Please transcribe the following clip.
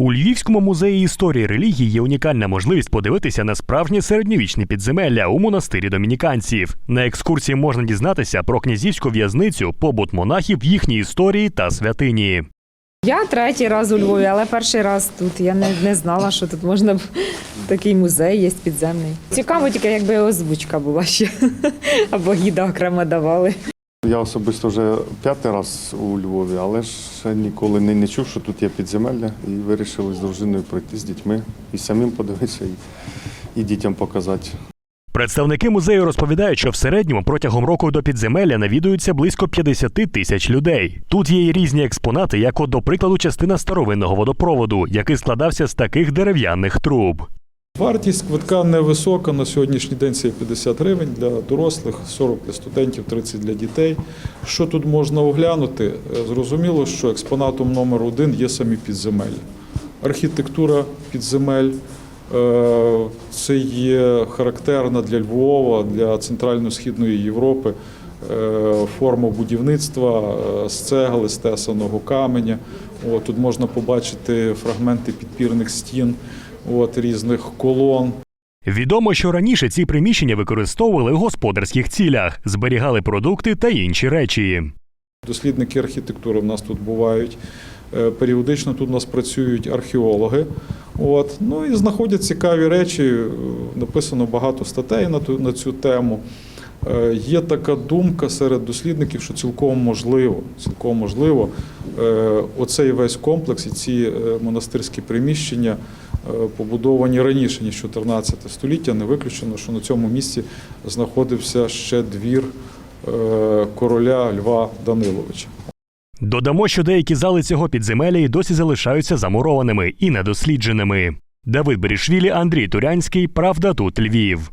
У Львівському музеї історії релігії є унікальна можливість подивитися на справжнє середньовічне підземелля у монастирі домініканців. На екскурсії можна дізнатися про князівську в'язницю, побут монахів, їхні історії та святині. Я третій раз у Львові, але перший раз тут. Я не, не знала, що тут можна б- такий музей є підземний. Цікаво, тільки якби озвучка була ще або гіда окремо давали. Я особисто вже п'ятий раз у Львові, але ще ніколи не, не чув, що тут є підземелля, і вирішили з дружиною пройти з дітьми і самим подивитися, і, і дітям показати. Представники музею розповідають, що в середньому протягом року до підземелля навідуються близько 50 тисяч людей. Тут є й різні експонати, як от, до прикладу, частина старовинного водопроводу, який складався з таких дерев'яних труб. Вартість квитка невисока. На сьогоднішній день це 50 гривень для дорослих, 40 для студентів, 30 для дітей. Що тут можна оглянути? Е, Зрозуміло, що експонатом номер один є самі підземелля. Архітектура підземель. е, Це є характерна для Львова, для Центрально-Східної Європи е, форма будівництва з цегли, з тесаного каменя. От, тут можна побачити фрагменти підпірних стін, от, різних колон. Відомо, що раніше ці приміщення використовували в господарських цілях, зберігали продукти та інші речі. Дослідники архітектури в нас тут бувають. Е, Періодично тут у нас працюють археологи. От. Ну і знаходять цікаві речі. Е, Написано багато статей на ту на цю тему. Е, Є така думка серед дослідників, що цілком можливо, цілком можливо, оцей весь комплекс і ці монастирські приміщення побудовані раніше ніж 14 століття. Не виключено, що на цьому місці знаходився ще двір е, короля Льва Даниловича. Додамо, що деякі зали цього підземелля і досі залишаються замурованими і недослідженими. Давид Берішвілі, Андрій Турянський. Правда тут Львів.